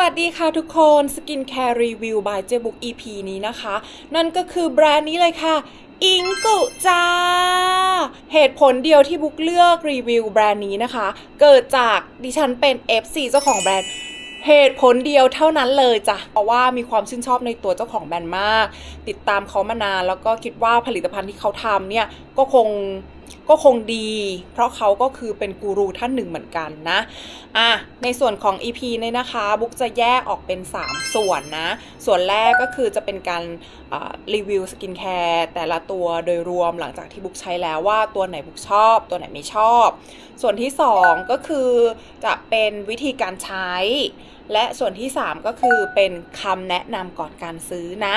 วัสดีค่ะทุกคน Skin Care Review by เจบุก EP นี้นะคะ นั่นก็คือแบรนด์นี้เลยค่ะอิงกุจ้า เหตุผลเดียวที่บุ๊กเลือกรีวิวแบรนด์นี้นะคะ เกิดจากดิฉันเป็น FC เจ้าของแบรนด์เหตุผลเดียวเท่านั้นเลยจ้ะ เพราะว่ามีความชื่นชอบในตัวเจ้าของแบรนด์มาก ติดตามเขามานานแล้วก็คิดว่าผลิตภัณฑ์ที่เขาทำเนี่ยก็คง ก็คงดี เพราะเขาก็คือเป็นกูรูท่านหนึ่งเหมือนกันนะอะในส่วนของ EP เนี่ยนะคะ บุ๊กจะแยกออกเป็น 3 ส่วนนะ ส่วนแรกก็คือจะเป็นการรีวิวสกินแคร์แต่ละตัวโดยรวมหลังจากที่บุ๊กใช้แล้วว่าตัวไหนบุ๊กชอบ ตัวไหนไม่ชอบ ส่วนที่ 2 ก็คือจะเป็นวิธีการใช้ และส่วนที่ 3 ก็คือเป็นคำแนะนำก่อนการซื้อนะ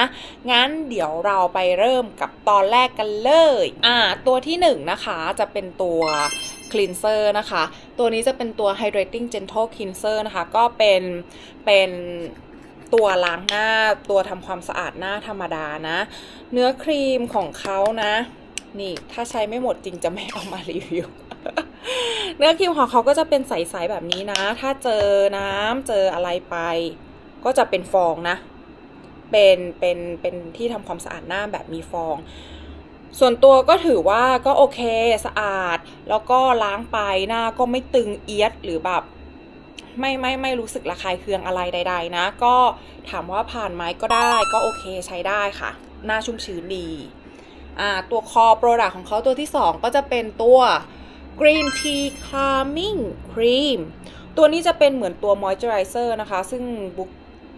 งั้นเดี๋ยวเราไปเริ่มกับตอนแรกกันเลยอ่าตัวที่1นนะคะจะเป็นตัว cleanser นะคะ ตัวนี้จะเป็นตัว hydrating gentle cleanser นะคะ ก็เป็นเป็น ตัวล้างหน้าตัวทำความสะอาดหน้าธรรมดานะ เนื้อครีมของเขานะ นี่ถ้าใช้ไม่หมดจริงจะไม่เอามารีวิวเนื้อครีมของเขาก็จะเป็นใสๆแบบนี้นะ ถ้าเจอน้ำเจออะไรไป ก็จะเป็นฟองนะ เป็นเป็นเป็นที่ทำความสะอาดหน้าแบบมีฟอง ส่วนตัวก็ถือว่าก็โอเคสะอาด แล้วก็ล้างไปหน้าก็ไม่ตึงเอียดหรือแบบ ไม่ไม่ไม่รู้สึกระคายเคืองอะไรใด ๆ นะ ก็ถามว่าผ่านไหมก็ได้ก็โอเคใช้ได้ค่ะ หน้าชุ่มชื้นดีอ่าตัวคอโปรดักของเขาตัวที่ 2 ก็จะเป็นตัว Green Tea Calming Cream ตัวนี้จะเป็นเหมือนตัว Moisturizer นะคะ ซึ่งบุ๊ก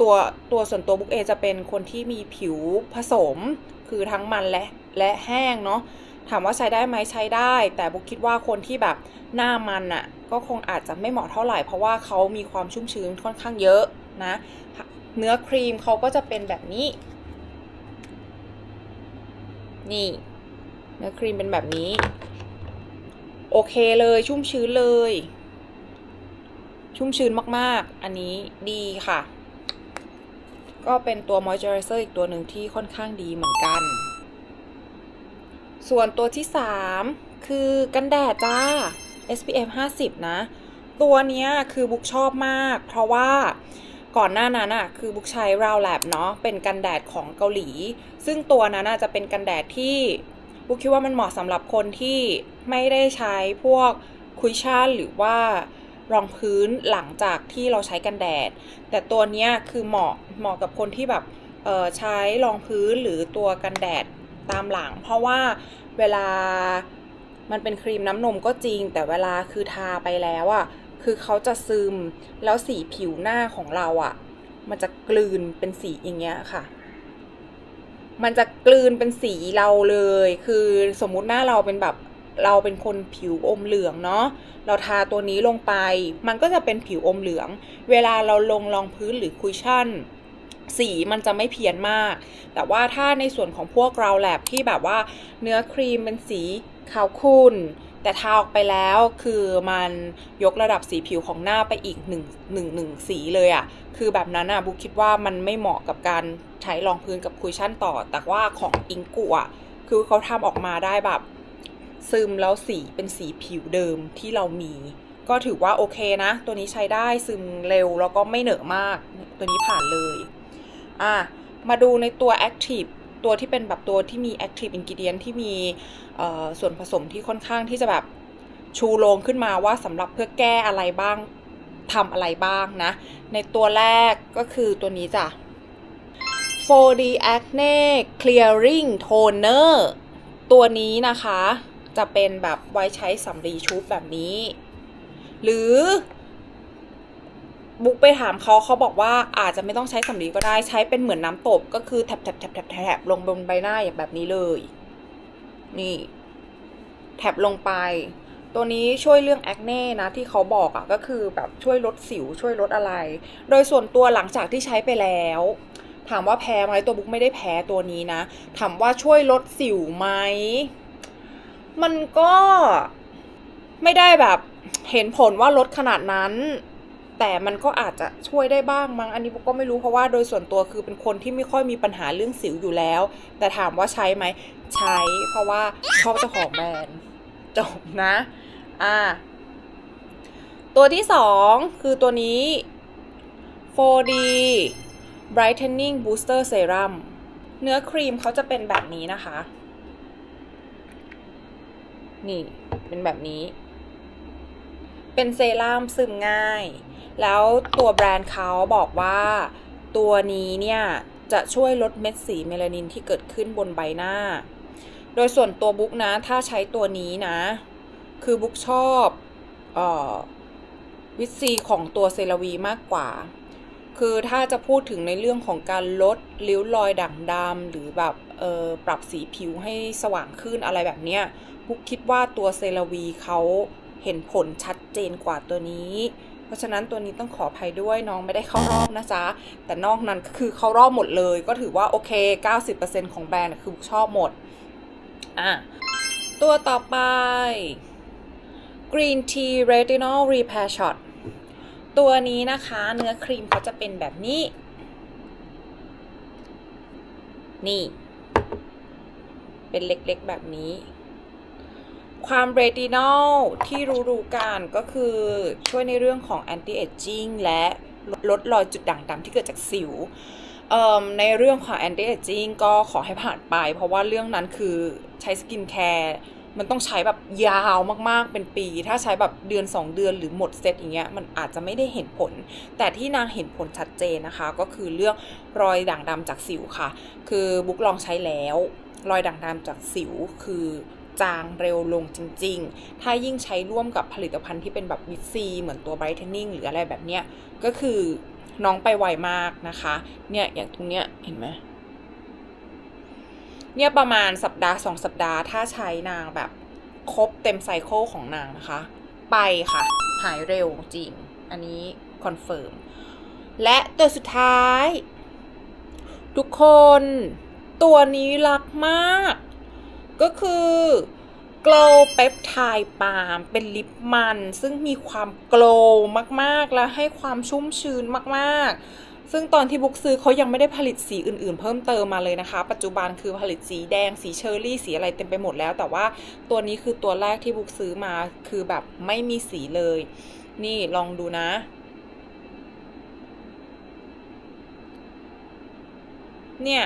ตัวตัวส่วนตัวบุ๊กเองจะเป็นคนที่มีผิวผสม คือทั้งมันและและแห้งเนาะ ถามว่าใช้ได้ไหมใช้ได้ แต่บุ๊กคิดว่าคนที่แบบหน้ามันอะ่ะก็คงอาจจะไม่เหมาะเท่าไหร่ เพราะว่าเขามีความชุ่มชื้นค่อนข้างเยอะนะ เนื้อครีมเขาก็จะเป็นแบบนี้ นี่ เนื้อครีมเป็นแบบนี้ โอเคเลยชุ่มชื้นเลย ชุ่มชื้นมากๆ อันนี้ดีค่ะ ก็เป็นตัวมอยเจอไรเซอร์อีกตัวหนึ่งที่ค่อนข้างดีเหมือนกัน ส่วนตัวที่ 3 คือกันแดดจ้า SPF 50 นะ ตัวเนี้ยคือบุ๊กชอบมาก เพราะว่าก่อนหน้านั้นอะคือบุ๊กใช้ r o w Lab เนาะเป็นกันแดดของเกาหลี ซึ่งตัวนั้นอะจะเป็นกันแดดที่บุ๊กคิดว่ามันเหมาะสำหรับคนที่ไม่ได้ใช้พวกคุยชั่นหรือว่ารองพื้นหลังจากที่เราใช้กันแดด แต่ตัวเนี้ยคือเหมาะเหมาะกับคนที่แบบใช้รองพื้นหรือตัวกันแดด ตามหลัง เพราะว่าเวลามันเป็นครีมน้ำนมก็จริง แต่เวลาคือทาไปแล้วอะ่ะคือเขาจะซึมแล้วสีผิวหน้าของเราอะ่ะ มันจะกลืนเป็นสีอย่างเงี้ยค่ะ มันจะกลืนเป็นสีเราเลย คือสมมุติหน้าเราเป็นแบบเราเป็นคนผิวอมเหลืองเนาะ เราทาตัวนี้ลงไป มันก็จะเป็นผิวอมเหลือง เวลาเราลงรองพื้นหรือคุยชั่น สีมันจะไม่เพี้ยนมาก แต่ว่าถ้าในส่วนของพวกเราแลบที่แบบว่าเนื้อครีมเป็นสีขาวขุ่นแต่ทาออกไปแล้วคือมันยกระดับสีผิวของหน้าไปอีกหนึ่งหนึ่งหนึ่งสีเลยอะ่ะ คือแบบนั้นอะ่ะบุคิดว่ามันไม่เหมาะกับการใช้รองพื้นกับคุยชั่นต่อ แต่ว่าของอิงกุอะคือเขาทำออกมาได้แบบ ซึมแล้วสีเป็นสีผิวเดิมที่เรามี ก็ถือว่าโอเคนะ ตัวนี้ใช้ได้ซึมเร็วแล้วก็ไม่เหนอะมาก ตัวนี้ผ่านเลย อะมาดูในตัว Active ตัวที่เป็นแบบตัวที่มี Active Ingredient ที่มีส่วนผสมที่ค่อนข้างที่จะแบบชูโรงขึ้นมาว่าสำหรับเพื่อแก้อะไรบ้างทำอะไรบ้างนะ ในตัวแรกก็คือตัวนี้จ้ะ 4D Acne Clearing Toner ตัวนี้นะคะจะเป็นแบบไว้ใช้สำลีชุบแบบนี้ หรือ บุ๊กไปถามเขาเขาบอกว่าอาจจะไม่ต้องใช้สำลีก็ได้ใช้เป็นเหมือนน้ำตบก็คือแถบแถบแถบแถบแถบลงบนใบหน้าอย่างแบบนี้เลย นี่ แถบลงไป ตัวนี้ช่วยเรื่องแอคเน่นะที่เขาบอกอะ่ะก็คือแบบช่วยลดสิวช่วยลดอะไร โดยส่วนตัวหลังจากที่ใช้ไปแล้ว ถามว่าแพ้ไหมตัวบุ๊กไม่ได้แพ้ตัวนี้นะ ถามว่าช่วยลดสิวไหมมันก็ไม่ได้แบบเห็นผลว่าลดขนาดนั้น แต่มันก็อาจจะช่วยได้บ้างมั้งอันนี้บุ๊กก็ไม่รู้เพราะว่าโดยส่วนตัวคือเป็นคนที่ไม่ค่อยมีปัญหาเรื่องสิวอยู่แล้ว แต่ถามว่าใช้ไหมใช้เพราะว่าชอบเจ้าของแบรนด์จบนะอ่าตัวที่สองคือตัวนี้ 4D Brightening Booster Serum เนื้อครีมเขาจะเป็นแบบนี้นะคะ นี่ เป็นแบบนี้ เป็นเซรั่มซึมง่าย แล้วตัวแบรนด์เขาบอกว่าตัวนี้เนี่ย จะช่วยลดเม็ดสีเมลานินที่เกิดขึ้นบนใบหน้า โดยส่วนตัวบุ๊กนะ ถ้าใช้ตัวนี้นะ คือบุ๊กชอบออวิตซีของตัวเซราวีมากกว่า คือถ้าจะพูดถึงในเรื่องของการลดริ้วรอยด่างดำหรือแบบออปรับสีผิวให้สว่างขึ้นอะไรแบบเนี้ยบุ๊กคิดว่าตัวเซราวีเขา เห็นผลชัดเจนกว่าตัวนี้ เพราะฉะนั้นตัวนี้ต้องขออภัยด้วยน้องไม่ได้เข้ารอบนะจ๊ะ แต่นอกนั้นก็คือเข้ารอบหมดเลย ก็ถือว่าโอเค 90%ของแบรนด์คือชอบหมด อะ ตัวต่อไป Green Tea Retinol Repair Shot ตัวนี้นะคะเนื้อครีมเขาจะเป็นแบบนี้ นี่ เป็นเล็กๆแบบนี้ ความเรตินอลที่รู้ๆกันก็คือช่วยในเรื่องของ anti aging และลดรอยจุดด่างดำที่เกิดจากสิวในเรื่องของ anti aging ก็ขอให้ผ่านไป เพราะว่าเรื่องนั้นคือใช้สกินแคร์มันต้องใช้แบบยาวมากๆเป็นปี ถ้าใช้แบบเดือน 2 เดือนหรือหมดเซตอย่างเงี้ยมันอาจจะไม่ได้เห็นผล แต่ที่นางเห็นผลชัดเจนนะคะ ก็คือเรื่องรอยด่างดำจากสิวค่ะ คือบุ๊กลองใช้แล้ว รอยด่างดำจากสิวคือ จางเร็วลงจริง ๆ ถ้ายิ่งใช้ร่วมกับผลิตภัณฑ์ที่เป็นแบบวิตซี เหมือนตัว brightening หรืออะไรแบบเนี้ย ก็คือน้องไปไวมากนะคะ เนี่ยอย่างตรงเนี้ยเห็นไหมเนี่ยประมาณสัปดาห์สองสัปดาห์ ถ้าใช้นางแบบครบเต็มไซเคิลของนางนะคะ ไปค่ะ หายเร็วจริง อันนี้คอนเฟิร์ม และตัวสุดท้าย ทุกคน ตัวนี้รักมาก ก็คือ Glow Peptide Balm เป็นลิปมัน ซึ่งมีความ glow มากๆ และให้ความชุ่มชื้นมากๆ ซึ่งตอนที่บุ๊กซื้อเขายังไม่ได้ผลิตสีอื่นๆ เพิ่มเติมมาเลยนะคะ ปัจจุบันคือผลิตสีแดงสีเชอร์รี่สีอะไรเต็มไปหมดแล้ว แต่ว่าตัวนี้คือตัวแรกที่บุ๊กซื้อมาคือแบบไม่มีสีเลย นี่ลองดูนะเนี่ย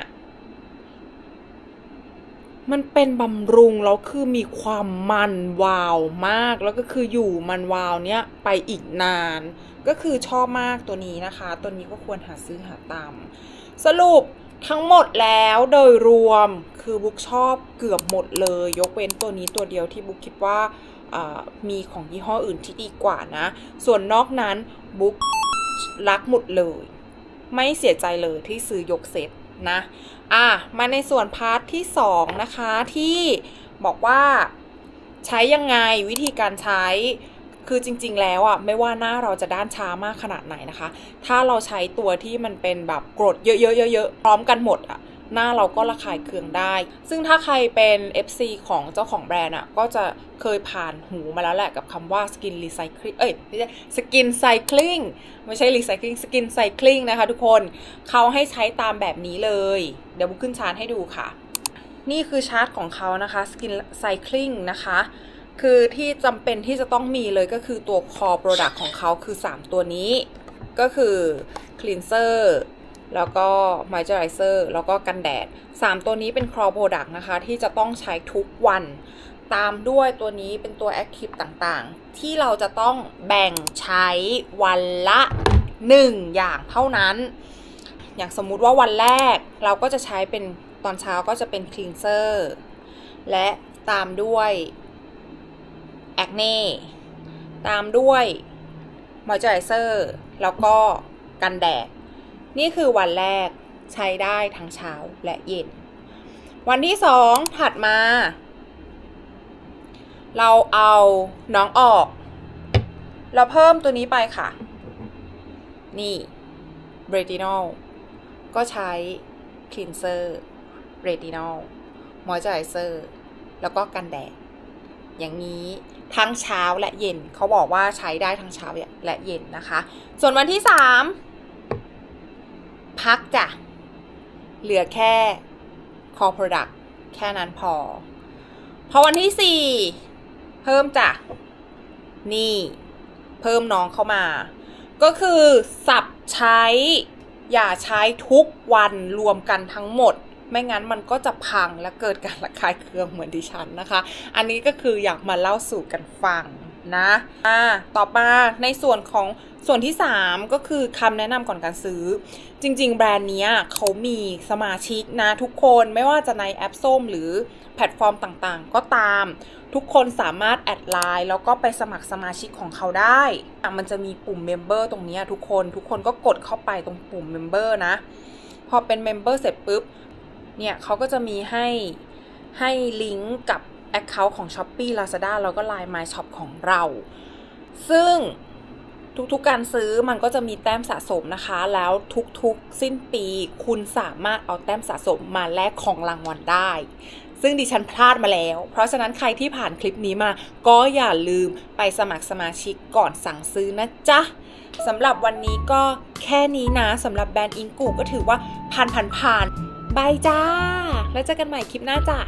มันเป็นบำรุงแล้วคือมีความมันวาวมาก แล้วก็คืออยู่มันวาวเนี้ยไปอีกนาน ก็คือชอบมากตัวนี้นะคะ ตัวนี้ก็ควรหาซื้อหาตาม สรุปทั้งหมดแล้วโดยรวมคือบุ๊กชอบเกือบหมดเลย ยกเว้นตัวนี้ตัวเดียวที่บุ๊กคิดว่ามีของยี่ห้ออื่นที่ดีกว่านะ ส่วนนอกนั้นบุ๊กรักหมดเลย ไม่เสียใจเลยที่ซื้อยกเซต นะอะมาในส่วนพาร์ทที่ 2 นะคะที่บอกว่าใช้ยังไงวิธีการใช้คือจริง ๆ แล้วอะไม่ว่าหน้าเราจะด้านช้ามากขนาดไหนนะคะ ถ้าเราใช้ตัวที่มันเป็นแบบกรดเยอะๆๆๆพร้อมกันหมดอะ หน้าเราก็ระคายเคืองได้ ซึ่งถ้าใครเป็น FC ของเจ้าของแบรนด์อะก็จะเคยผ่านหูมาแล้วแหละกับคำว่า skin recycling เอ้ยไม่ใช่ skin cycling ไม่ใช่ recycling skin cycling นะคะทุกคนเขาให้ใช้ตามแบบนี้เลย เดี๋ยวบุ๊กขึ้นชาร์ตให้ดูค่ะ นี่คือชาร์ตของเขานะคะ skin cycling นะคะคือที่จำเป็นที่จะต้องมีเลยก็คือตัว core product ของเขาคือ 3 ตัวนี้ ก็คือ cleanser แล้วก็ moisturizer แล้วก็กันแดด 3 ตัวนี้เป็น core product นะคะ ที่จะต้องใช้ทุกวัน ตามด้วยตัวนี้เป็นตัว active ต่างๆ ที่เราจะต้องแบ่งใช้วันละ 1 อย่างเท่านั้น อย่างสมมุติว่าวันแรกเราก็จะใช้เป็นตอนเช้าก็จะเป็น cleanser และตามด้วย acne ตามด้วย moisturizer แล้วก็กันแดด นี่คือวันแรกใช้ได้ทั้งเช้าและเย็น วันที่สองถัดมา เราเอาน้องออก เราเพิ่มตัวนี้ไปค่ะ นี่ retinol ก็ใช้ cleanser retinol moisturizer แล้วก็กันแดด อย่างนี้ทั้งเช้าและเย็นเขาบอกว่าใช้ได้ทั้งเช้าและเย็นนะคะ ส่วนวันที่สาม พักจ้ะ เหลือแค่ core product แค่นั้นพอ พอวันที่สี่เพิ่มจ้ะ นี่ เพิ่มน้องเข้ามา ก็คือสัปใช้ อย่าใช้ทุกวันรวมกันทั้งหมดไม่งั้นมันก็จะพังและเกิดการระคายเคืองเหมือนดิฉันนะคะ อันนี้ก็คืออยากมาเล่าสู่กันฟัง นะอ่าต่อมาในส่วนของส่วนที่ 3 ก็คือคำแนะนำก่อนการซื้อ จริง ๆ แบรนด์เนี้ยเขามีสมาชิกนะทุกคนไม่ว่าจะในแอปส้มหรือแพลตฟอร์มต่างๆ ก็ตาม ทุกคนสามารถแอดไลน์แล้วก็ไปสมัครสมาชิกของเขาได้อะมันจะมีปุ่มเมมเบอร์ตรงนี้ทุกคนทุกคนก็กดเข้าไปตรงปุ่มเมมเบอร์นะ พอเป็นเมมเบอร์เสร็จปุ๊บเนี่ยเขาก็จะมีให้ให้ลิงก์กับ Account ของ s h อ p e e Lazada แล้วก็ Line My Shop ของเรา ซึ่งทุกๆการซื้อมันก็จะมีแต้มสะสมนะคะ แล้วทุกๆสิ้นปีคุณสามารถเอาแต้มสะสมมาแลกของรางวัลได้ ซึ่งดิฉันพลาดมาแล้ว เพราะฉะนั้นใครที่ผ่านคลิปนี้มา ก็อย่าลืมไปสมัครสมาชิกก่อนสั่งซื้อนะจ๊ะสำหรับวันนี้ก็แค่นี้นะสำหรับแบรนด์อิงกูก็ถือว่าผ่านผ่านผ่านบายจ้า แล้วเจอกันใหม่คลิปหน้าจ้ะ